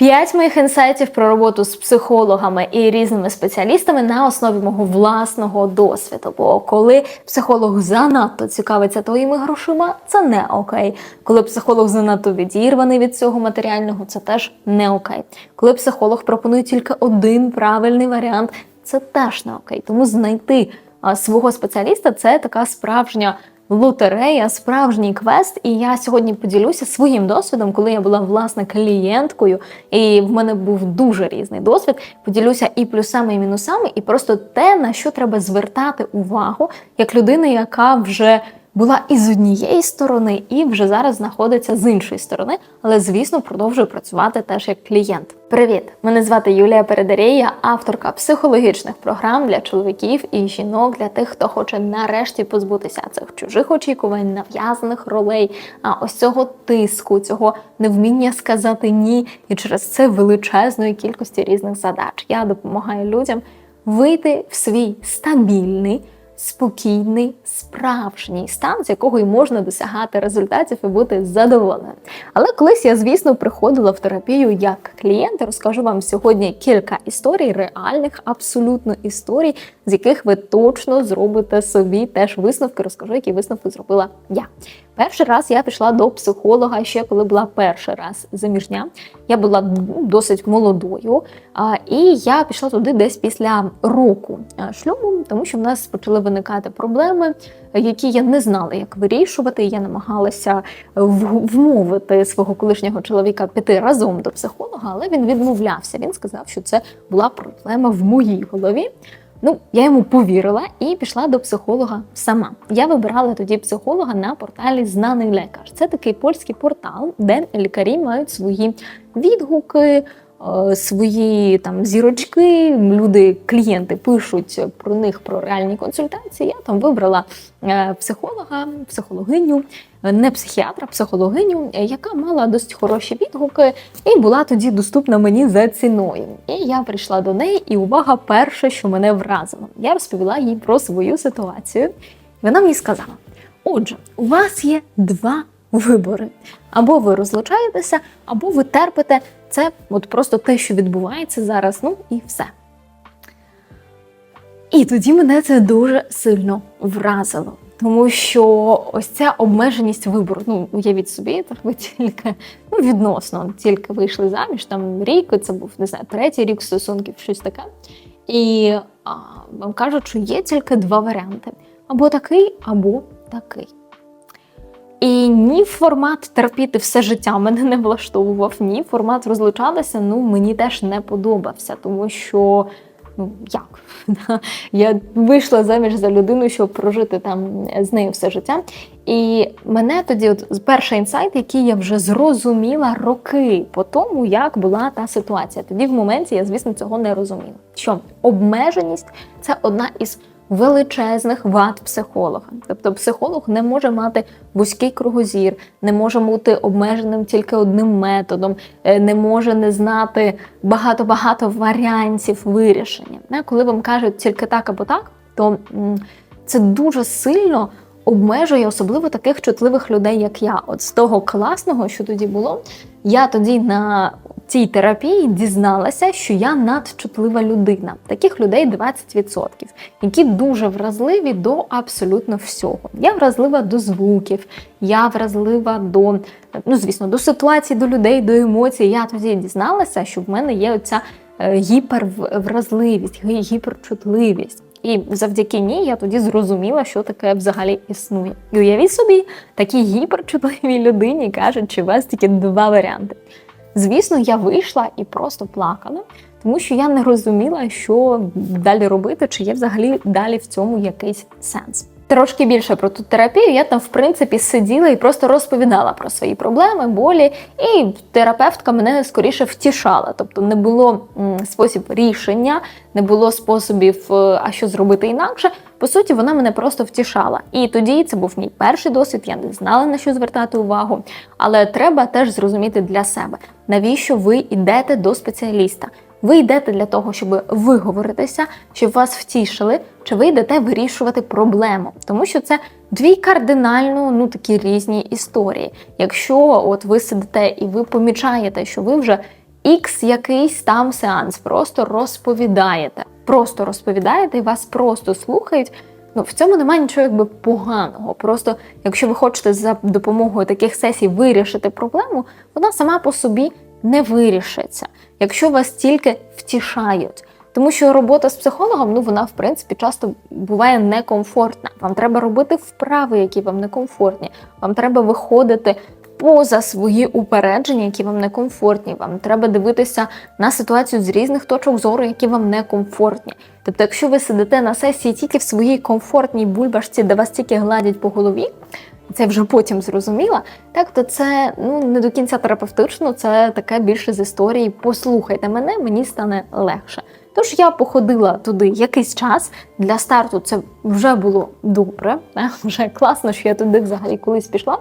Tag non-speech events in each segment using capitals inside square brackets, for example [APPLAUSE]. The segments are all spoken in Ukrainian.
П'ять моїх інсайтів про роботу з психологами і різними спеціалістами на основі мого власного досвіду. Бо коли психолог занадто цікавиться твоїми грошима, це не окей. Коли психолог занадто відірваний від цього матеріального, це теж не окей. Коли психолог пропонує тільки один правильний варіант, це теж не окей. Тому знайти свого спеціаліста це така справжня лотерея, справжній квест. І я сьогодні поділюся своїм досвідом, коли я була власне клієнткою, і в мене був дуже різний досвід. Поділюся і плюсами, і мінусами, і просто те, на що треба звертати увагу, як людина, яка вже була і з однієї сторони, і вже зараз знаходиться з іншої сторони, але звісно продовжує працювати теж як клієнт. Привіт! Мене звати Юлія Передарей, я авторка психологічних програм для чоловіків і жінок, для тих, хто хоче нарешті позбутися цих чужих очікувань, нав'язаних ролей, а ось цього тиску, цього невміння сказати ні, і через це величезної кількості різних задач. Я допомагаю людям вийти в свій стабільний спокійний, справжній стан, з якого й можна досягати результатів і бути задоволеним. Але колись я, звісно, приходила в терапію як клієнт. Розкажу вам сьогодні кілька історій, реальних, абсолютно історій, з яких ви точно зробите собі теж висновки. Розкажу, які висновки зробила я. Перший раз я пішла до психолога ще коли була перший раз заміжня. Я була досить молодою, і я пішла туди десь після року шлюбу, тому що в нас почали виникати проблеми, які я не знала, як вирішувати. Я намагалася вмовити свого колишнього чоловіка піти разом до психолога, але він відмовлявся. Він сказав, що це була проблема в моїй голові. Ну, я йому повірила і пішла до психолога сама. Я вибирала тоді психолога на порталі Знаний лекар. Це такий польський портал, де лікарі мають свої відгуки, свої там зірочки. Люди, клієнти пишуть про них про реальні консультації. Я там вибрала е, психолога, психологиню не психіатра, психологиню, яка мала досить хороші відгуки і була тоді доступна мені за ціною. І я прийшла до неї, і увага, перше, що мене вразило. Я розповіла їй про свою ситуацію. Вона мені сказала: отже, у вас є два вибори. Або ви розлучаєтеся, або ви терпите це, от просто те, що відбувається зараз, ну і все. І тоді мене це дуже сильно вразило. Тому що ось ця обмеженість вибору, ну уявіть собі, так ви тільки ну відносно тільки вийшли заміж, там рік, це був не знаю, третій рік стосунків, щось таке. І а, вам кажуть, що є тільки два варіанти: або такий, або такий. І ні формат терпіти все життя мене не влаштовував, ні формат розлучалися, ну мені теж не подобався, тому що ну як? [LAUGHS] Я вийшла заміж за людину, щоб прожити там з нею все життя. І мене тоді, от перший інсайт, який я вже зрозуміла роки по тому, як була та ситуація. Тоді в моменті я, звісно, цього не розуміла. Що обмеженість це одна із величезних вад психолога. Тобто психолог не може мати вузький кругозір, не може бути обмеженим тільки одним методом, е, не може не знати багато-багато варіантів вирішення. Коли вам кажуть тільки так або так, то це дуже сильно. Обмежує особливо таких чутливих людей, як я. От з того класного, що тоді було, я тоді на цій терапії дізналася, що я надчутлива людина. Таких людей 20%, які дуже вразливі до абсолютно всього. Я вразлива до звуків, я вразлива до, ну звісно, до ситуації, до людей, до емоцій. Я тоді дізналася, що в мене є оця е, гіпервразливість, гіперчутливість. І завдяки ній я тоді зрозуміла, що таке взагалі існує. І уявіть собі, такій гіперчутливій людині кажуть, що у вас тільки два варіанти. Звісно, я вийшла і просто плакала, тому що я не розуміла, що далі робити, чи є взагалі далі в цьому якийсь сенс. Трошки більше про ту терапію я там, в принципі, сиділа і просто розповідала про свої проблеми, болі, і терапевтка мене скоріше втішала. Тобто не було спосіб рішення, не було способів, е, а що зробити інакше. По суті, вона мене просто втішала. І тоді це був мій перший досвід, я не знала на що звертати увагу. Але треба теж зрозуміти для себе, навіщо ви йдете до спеціаліста. Ви йдете для того, щоб виговоритися, щоб вас втішили, чи ви йдете вирішувати проблему, тому що це дві кардинально ну такі різні історії. Якщо от ви сидите і ви помічаєте, що ви вже Ікс якийсь там сеанс, просто розповідаєте. Просто розповідаєте і вас просто слухають. Ну, в цьому немає нічого якби поганого. Просто якщо ви хочете за допомогою таких сесій вирішити проблему, вона сама по собі не вирішиться, якщо вас тільки втішають. Тому що робота з психологом, ну вона в принципі часто буває некомфортна. Вам треба робити вправи, які вам некомфортні. Вам треба виходити поза свої упередження, які вам некомфортні. Вам треба дивитися на ситуацію з різних точок зору, які вам некомфортні. Тобто, якщо ви сидите на сесії тільки в своїй комфортній бульбашці, де вас тільки гладять по голові. Це вже потім зрозуміла, так то це ну не до кінця терапевтично, це таке більше з історії. Послухайте мене, мені стане легше. Тож я походила туди якийсь час. Для старту це вже було добре, е, вже класно, що я туди взагалі колись пішла.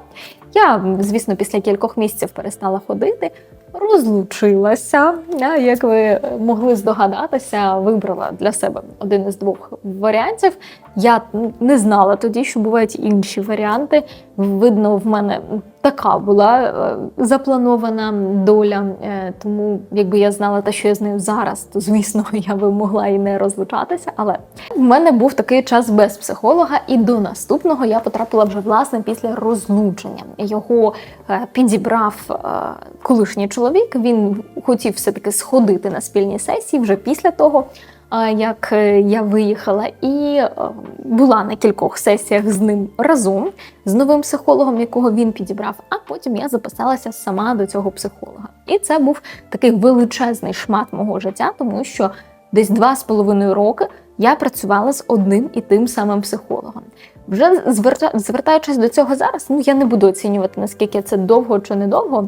Я, звісно, після кількох місяців перестала ходити, розлучилася. Е, Як ви могли здогадатися, вибрала для себе один із двох варіантів. Я не знала тоді, що бувають інші варіанти. Видно, в мене така була е, запланована доля. Е, Тому, якби я знала те, що я з нею зараз, то звісно [LAUGHS] я би могла і не розлучатися. Але в мене був такий час без психолога, і до наступного я потрапила вже власне після розлучення. Його е, підібрав колишній чоловік. Він хотів все таки сходити на спільні сесії вже після того. Як е, я виїхала і е, була на кількох сесіях з ним разом з новим психологом, якого він підібрав. А потім я записалася сама до цього психолога. І це був такий величезний шмат мого життя, тому що десь два з половиною роки я працювала з одним і тим самим психологом. Вже зверта- звертаючись до цього зараз, ну я не буду оцінювати наскільки це довго чи недовго.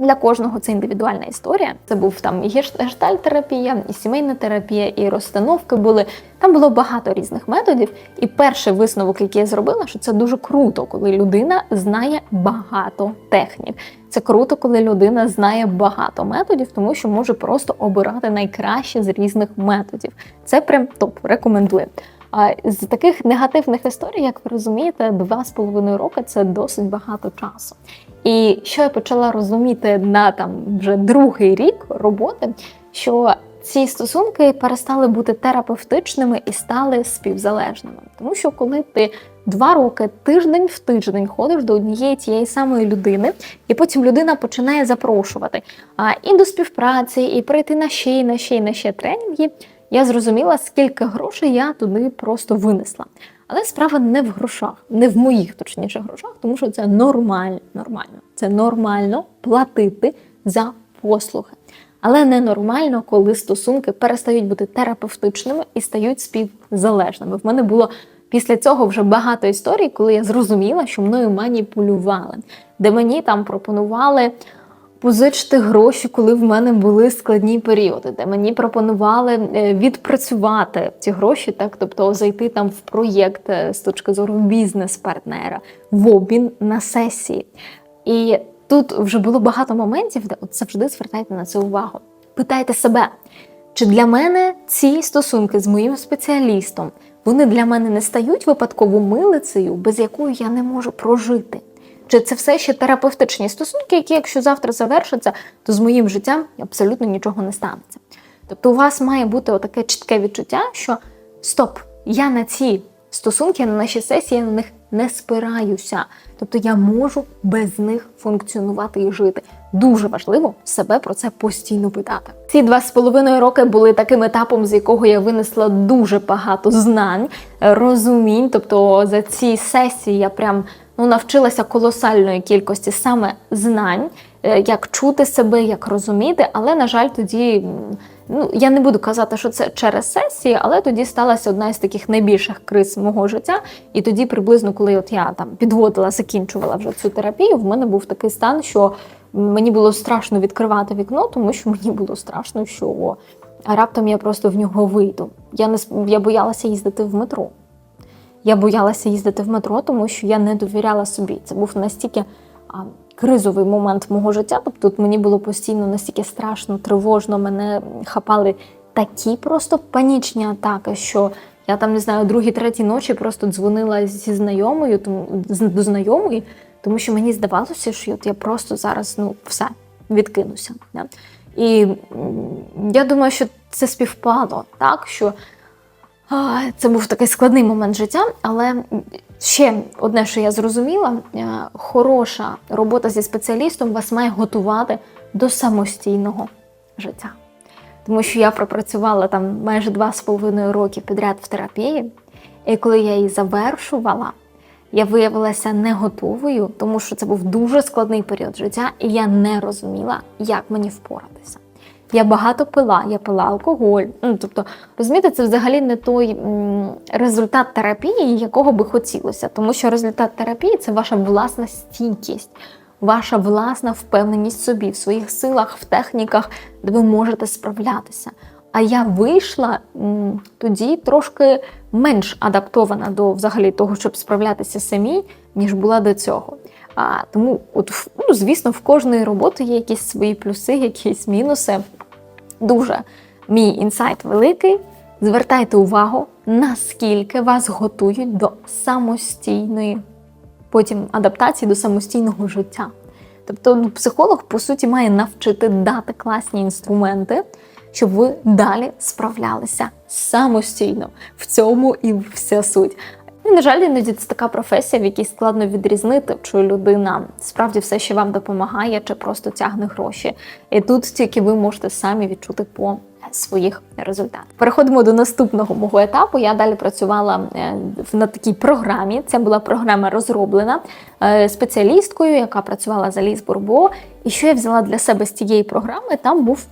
Для кожного це індивідуальна історія. Це був там і гештальтерапія, і сімейна терапія, і розстановки були. Там було багато різних методів. І перший висновок, який я зробила, що це дуже круто, коли людина знає багато технік. Це круто, коли людина знає багато методів, тому що може просто обирати найкраще з різних методів. Це прям топ, рекомендую. А з таких негативних історій, як ви розумієте, два з половиною роки це досить багато часу. І що я почала розуміти на там вже другий рік роботи, що ці стосунки перестали бути терапевтичними і стали співзалежними. Тому що коли ти два роки тиждень в тиждень ходиш до однієї тієї самої людини, і потім людина починає запрошувати а, і до співпраці, і прийти на ще й на ще й на ще тренінги, я зрозуміла, скільки грошей я туди просто винесла. Але справа не в грошах, не в моїх точніше грошах, тому що це нормально. нормально. Це нормально платити за послуги. Але ненормально, коли стосунки перестають бути терапевтичними і стають співзалежними. В мене було після цього вже багато історій, коли я зрозуміла, що мною маніпулювали, де мені там пропонували позичити гроші, коли в мене були складні періоди, де мені пропонували е, відпрацювати ці гроші, так тобто зайти там в проєкт е, з точки зору бізнес-партнера, в обмін на сесії. І тут вже було багато моментів, де от завжди звертайте на це увагу. Питайте себе, чи для мене ці стосунки з моїм спеціалістом вони для мене не стають випадково милицею, без якої я не можу прожити? Чи це все ще терапевтичні стосунки, які, якщо завтра завершаться, то з моїм життям абсолютно нічого не станеться. Тобто у вас має бути отаке чітке відчуття, що стоп, я на ці стосунки, на наші сесії, я на них не спираюся. Тобто я можу без них функціонувати і жити. Дуже важливо себе про це постійно питати. Ці два з половиною роки були таким етапом, з якого я винесла дуже багато знань, розумінь. Тобто за ці сесії я прям ну, навчилася колосальної кількості саме знань, е, як чути себе, як розуміти. Але, на жаль, тоді ну, я не буду казати, що це через сесії, але тоді сталася одна із таких найбільших криз мого життя. І тоді, приблизно, коли от я там підводила, закінчувала вже цю терапію, в мене був такий стан, що мені було страшно відкривати вікно, тому що [LAUGHS] мені було страшно, що раптом я просто в нього вийду. Я не я боялася їздити в метро. Я боялася їздити в метро, тому що я не довіряла собі. Це був настільки кризовий момент мого життя. Тобто тут мені було постійно настільки страшно, тривожно, мене хапали такі просто панічні атаки, що я там не знаю, другій, третій ночі просто дзвонила зі знайомою, тому до знайомої, тому що мені здавалося, що от я просто зараз ну все відкинуся. Да? І я думаю, що це співпало, так що а, це був такий складний момент життя, але ще одне, що я зрозуміла, е, хороша робота зі спеціалістом вас має готувати до самостійного життя. Тому що я пропрацювала там майже два з половиною роки підряд в терапії, і коли я її завершувала, я виявилася не готовою, тому що це був дуже складний період життя, і я не розуміла, як мені впоратися. Я багато пила, я пила алкоголь. Ну, тобто, розумієте, це взагалі не той результат терапії, якого би хотілося. Тому що результат терапії це ваша власна стійкість, ваша власна впевненість собі, в своїх силах, в техніках, де ви можете справлятися. А я вийшла тоді трошки менш адаптована до взагалі того, щоб справлятися самі, ніж була до цього. А, тому, от, ну, звісно, в кожної роботи є якісь свої плюси, якісь мінуси. Дуже мій інсайт великий. Звертайте увагу, наскільки вас готують до самостійної потім адаптації до самостійного життя. Тобто ну, психолог, по суті, має навчити дати класні інструменти, щоб ви далі справлялися самостійно. В цьому і вся суть. І, на жаль, іноді це така професія, в якій складно відрізнити, чи людина справді все ще вам допомагає, чи просто тягне гроші. І тут тільки ви можете самі відчути по своїх результатах. Переходимо до наступного мого етапу. Я далі працювала е, на такій програмі. Це була програма розроблена е, спеціалісткою, яка працювала за Ліс Бурбо. І що я взяла для себе з цієї програми? Там був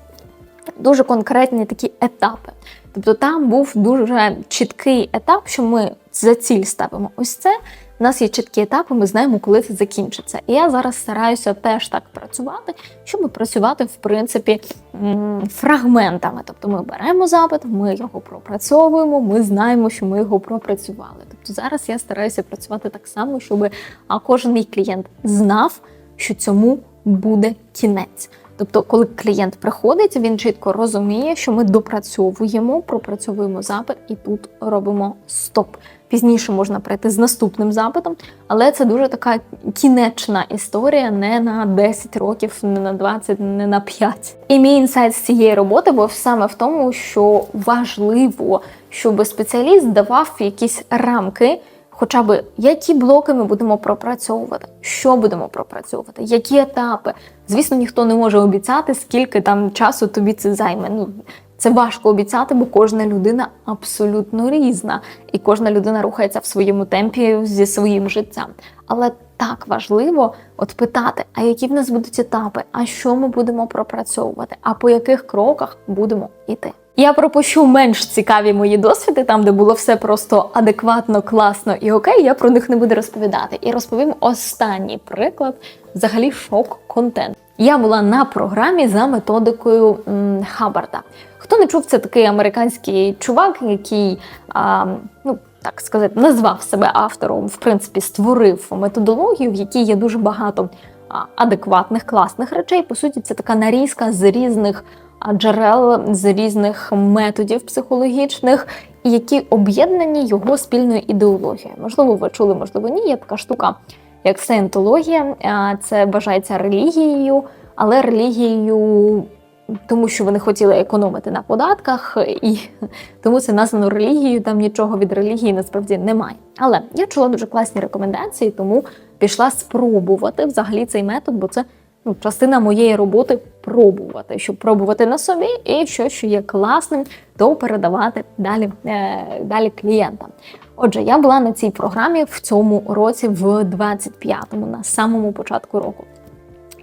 дуже конкретні такі етапи. Тобто там був дуже чіткий етап, що ми за ціль ставимо ось це. У нас є чіткі етапи, ми знаємо, коли це закінчиться. І я зараз стараюся теж так працювати, щоб працювати в принципі фрагментами. Тобто ми беремо запит, ми його пропрацьовуємо, ми знаємо, що ми його пропрацювали. Тобто зараз я стараюся працювати так само, щоб кожен мій клієнт знав, що цьому буде кінець. Тобто, коли клієнт приходить, він чітко розуміє, що ми допрацьовуємо, пропрацьовуємо запит і тут робимо стоп. Пізніше можна прийти з наступним запитом, але це дуже така кінечна історія, не на 10 років, не на 20, не на 5. І мій інсайт з цієї роботи був саме в тому, що важливо, щоб спеціаліст давав якісь рамки. Хоча б які блоки ми будемо пропрацьовувати, що будемо пропрацьовувати, які етапи. Звісно, ніхто не може обіцяти, скільки там часу тобі це займе. Ну це важко обіцяти, бо кожна людина абсолютно різна, і кожна людина рухається в своєму темпі зі своїм життям. Але так важливо от питати, а які в нас будуть етапи, а що ми будемо пропрацьовувати, а по яких кроках будемо йти. Я пропущу менш цікаві мої досвіди, там, де було все просто адекватно, класно і окей, я про них не буду розповідати. І розповім останній приклад, взагалі шок-контент. Я була на програмі за методикою м, Хаббарда. Хто не чув, це такий американський чувак, який, а, ну так сказати, назвав себе автором, в принципі, створив методологію, в якій є дуже багато адекватних, класних речей. По суті, це така нарізка з різних джерел, з різних методів психологічних, які об'єднані його спільною ідеологією. Можливо, ви чули, можливо, ні. Є така штука, як саєнтологія. Це вважається релігією, але релігією. Тому що вони хотіли економити на податках, і тому це названо релігією. Там нічого від релігії насправді немає. Але я чула дуже класні рекомендації, тому пішла спробувати взагалі цей метод, бо це ну, частина моєї роботи пробувати, щоб пробувати на собі, і що, що є класним, то передавати далі, е, далі клієнтам. Отже, я була на цій програмі в цьому році, в 25-му, на самому початку року.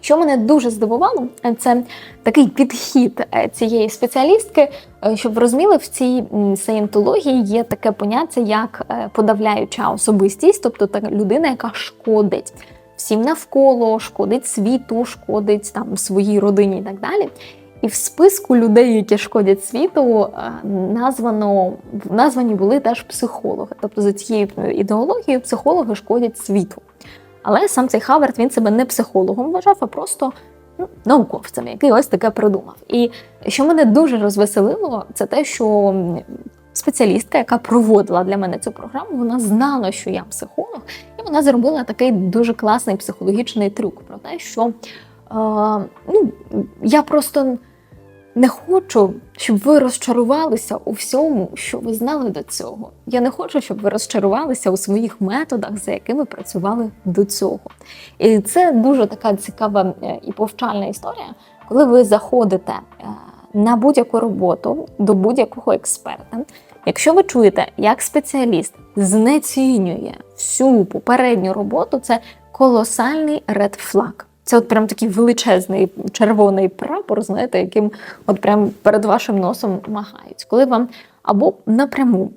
Що мене дуже здивувало, це такий підхід е, цієї спеціалістки, е, щоб ви розуміли, в цій саєнтології є таке поняття, як е, подавляюча особистість, тобто така людина, яка шкодить всім навколо, шкодить світу, шкодить там своїй родині і так далі. І в списку людей, які шкодять світу, е, названо названі були теж психологи. Тобто за цією ідеологією психологи шкодять світу. Але сам цей Хавард він себе не психологом вважав, а просто ну, науковцем, який ось таке придумав. І що мене дуже розвеселило, це те, що спеціалістка, яка проводила для мене цю програму, вона знала, що я психолог, і вона зробила такий дуже класний психологічний трюк про те, що е, ну, я просто не хочу, щоб ви розчарувалися у всьому, що ви знали до цього. Я не хочу, щоб ви розчарувалися у своїх методах, за якими працювали до цього. І це дуже така цікава е, і повчальна історія, коли ви заходите е, на будь-яку роботу до будь-якого експерта. Якщо ви чуєте, як спеціаліст знецінює всю попередню роботу, це колосальний ред флаг. Це от прям такий величезний червоний прапор, знаєте, яким от прям перед вашим носом махають. Коли вам або напряму,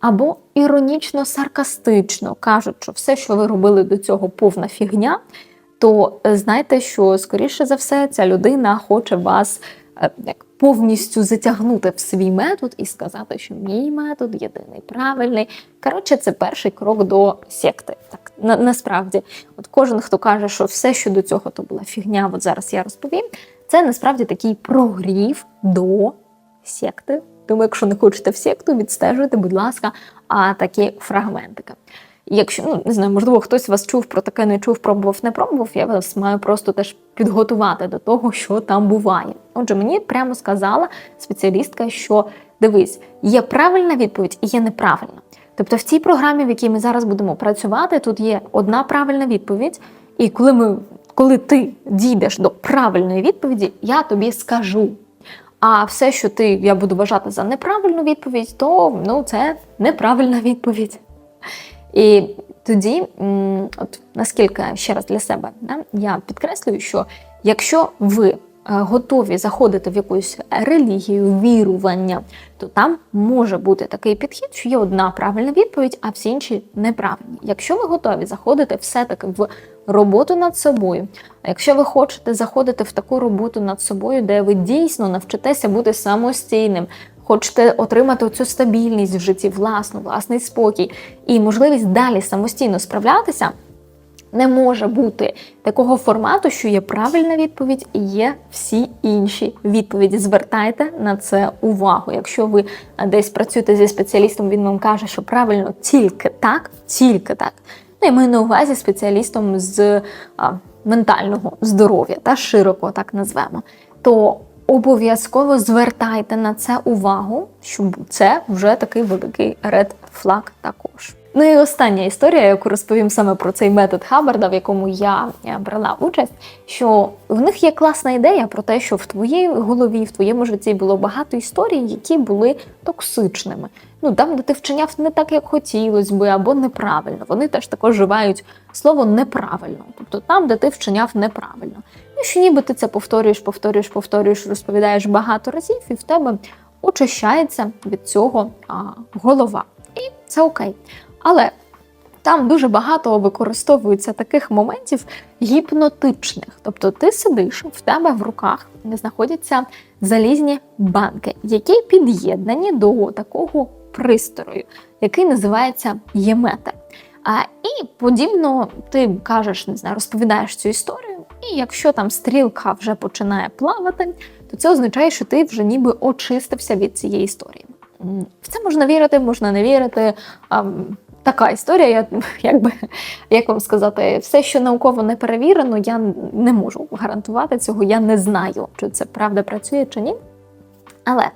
або іронічно саркастично кажуть, що все, що ви робили до цього, повна фігня, то е, знайте, що скоріше за все ця людина хоче вас е, як повністю затягнути в свій метод і сказати, що мій метод єдиний правильний. Коротше, це перший крок до секти. Так на, насправді, от кожен, хто каже, що все, що до цього то була фігня, от зараз я розповім. Це насправді такий прогрів до секти. Тому, якщо не хочете в секту, відстежуйте, будь ласка, а такі фрагментики. Якщо ну не знаю, можливо, хтось вас чув про таке, не чув, пробував, не пробував. Я вас маю просто теж підготувати до того, що там буває. Отже, мені прямо сказала спеціалістка, що дивись, є правильна відповідь і є неправильна. Тобто, в цій програмі, в якій ми зараз будемо працювати, тут є одна правильна відповідь, і коли ми, коли ти дійдеш до правильної відповіді, я тобі скажу. А все, що ти я буду вважати за неправильну відповідь, то ну це неправильна відповідь. І тоді, от наскільки ще раз для себе, да, я підкреслюю, що якщо ви е, готові заходити в якусь релігію, вірування, то там може бути такий підхід, що є одна правильна відповідь, а всі інші неправильні. Якщо ви готові заходити все-таки в роботу над собою, а якщо ви хочете заходити в таку роботу над собою, де ви дійсно навчитеся бути самостійним, хочете отримати цю стабільність в житті, власну, власний спокій і можливість далі самостійно справлятися. Не може бути такого формату, що є правильна відповідь і є всі інші відповіді. Звертайте на це увагу. Якщо ви десь працюєте зі спеціалістом, він вам каже, що правильно тільки так, тільки так. Ну і маю на увазі спеціалістом з а, ментального здоров'я та широко так назвемо. То обов'язково звертайте на це увагу, щоб це вже такий великий ред флаг також. Ну і остання історія, яку розповім саме про цей метод Хаббарда, в якому я брала участь, що в них є класна ідея про те, що в твоїй голові, в твоєму житті було багато історій, які були токсичними. Ну там, де ти вчиняв не так, як хотілося би, або неправильно. Вони теж також вживають слово неправильно, тобто там, де ти вчиняв неправильно. Ну що ніби ти це повторюєш, повторюєш, повторюєш, розповідаєш багато разів, і в тебе очищається від цього а, голова. І це окей. Але там дуже багато використовується таких моментів гіпнотичних. Тобто ти сидиш, в тебе в руках знаходяться залізні банки, які під'єднані до такого пристрою, який називається ємета. А, І подібно ти кажеш, не знаю, розповідаєш цю історію, і якщо там стрілка вже починає плавати, то це означає, що ти вже ніби очистився від цієї історії. В це можна вірити, можна не вірити. А, така історія, я [LAUGHS] якби як вам сказати, все, що науково не перевірено, я не можу гарантувати цього. Я не знаю, чи це правда працює чи ні. Але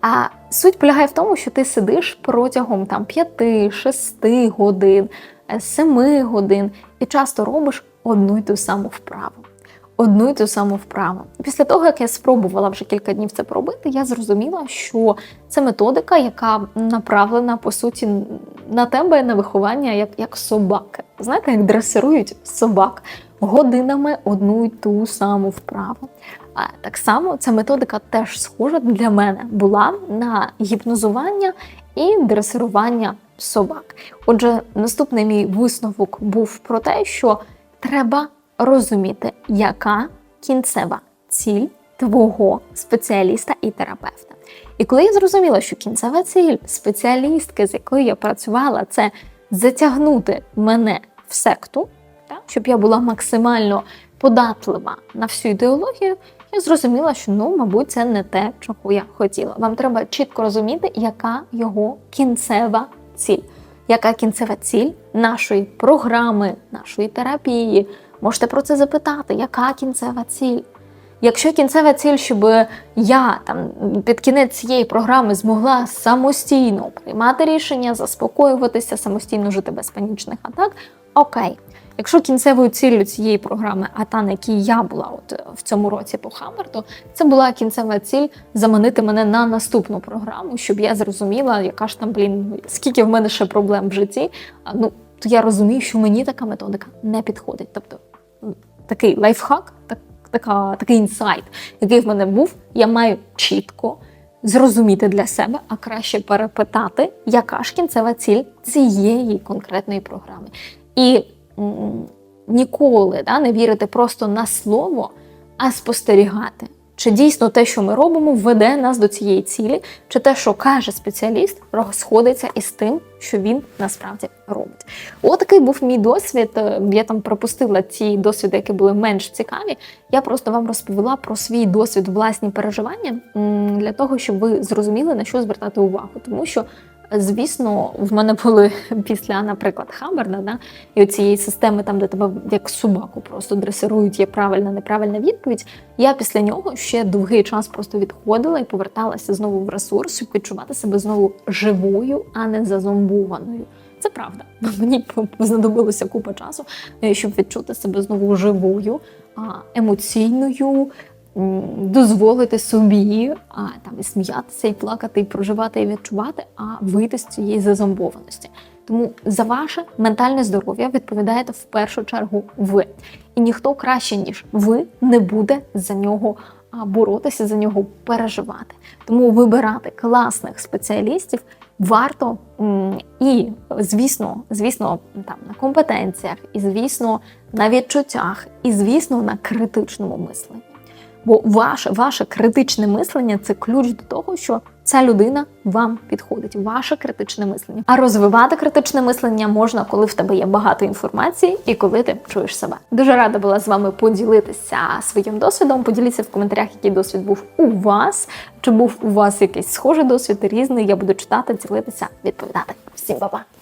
а суть полягає в тому, що ти сидиш протягом там 5-6 годин, 7 годин і часто робиш одну й ту саму вправу. Одну й ту саму вправу. Після того, як я спробувала вже кілька днів це пробити, я зрозуміла, що це методика, яка направлена по суті на тебе на виховання як як собаки. Знаєте, як дресирують собак годинами одну й ту саму вправу. А так само ця методика теж схожа для мене була на гіпнозування і дресирування собак. Отже, наступний мій висновок був про те, що треба розуміти, яка кінцева ціль твого спеціаліста і терапевта. І коли я зрозуміла, що кінцева ціль спеціалістки, з якою я працювала, це затягнути мене в секту, так, щоб я була максимально податлива на всю ідеологію, я зрозуміла, що ну, мабуть, це не те, чого я хотіла. Вам треба чітко розуміти, яка його кінцева ціль. Яка кінцева ціль нашої програми, нашої терапії? Можете про це запитати, яка кінцева ціль? Якщо кінцева ціль, щоб я там під кінець цієї програми змогла самостійно приймати рішення, заспокоюватися, самостійно жити без панічних атак, окей. Якщо кінцевою ціллю цієї програми, а та на якій я була от е, в цьому році по Хаммерту, це була кінцева ціль заманити мене на наступну програму, щоб я зрозуміла, яка ж там, блін, скільки в мене ще проблем в житті. Ну то я розумію, що мені така методика не підходить. Тобто такий лайфхак, так, така, такий інсайт, який в мене був, я маю чітко зрозуміти для себе, а краще перепитати, яка ж кінцева ціль цієї конкретної програми. І ніколи да, не вірити просто на слово, а спостерігати. Чи дійсно те, що ми робимо, веде нас до цієї цілі, чи те, що каже спеціаліст, розходиться із тим, що він насправді робить. От такий був мій досвід. Е, Я там пропустила ті досвіди, які були менш цікаві. Я просто вам розповіла про свій досвід, власні переживання для того, щоб ви зрозуміли на що звертати увагу. Тому що, звісно, в мене були [LAUGHS] після, наприклад, Хабарда, да, і цієї системи, там, де тебе як собаку просто дресирують, є правильна, неправильна відповідь. Я після нього ще довгий час просто відходила і поверталася знову в ресурс, щоб відчувати себе знову живою, а не зазомбованою. Це правда. [LAUGHS] Мені знадобилося купа часу, е, щоб відчути себе знову живою, емоційною, дозволити собі а, там і сміятися, і плакати, і проживати, і відчувати, а вийти з цієї зазомбованості. Тому за ваше ментальне здоров'я відповідаєте в першу чергу ви. І ніхто краще, ніж ви, не буде за нього боротися, за нього переживати. Тому вибирати класних спеціалістів варто і, звісно, звісно, там на компетенціях, і звісно, на відчуттях, і звісно, на критичному мисленні. Бо ваше, ваше критичне мислення це ключ до того, що ця людина вам підходить, ваше критичне мислення. А розвивати критичне мислення можна, коли в тебе є багато інформації і коли ти чуєш себе. Дуже рада була з вами поділитися своїм досвідом. Поділіться в коментарях, який досвід був у вас. Чи був у вас якийсь схожий досвід різний? Я буду читати, ділитися, відповідати. Всім па-па!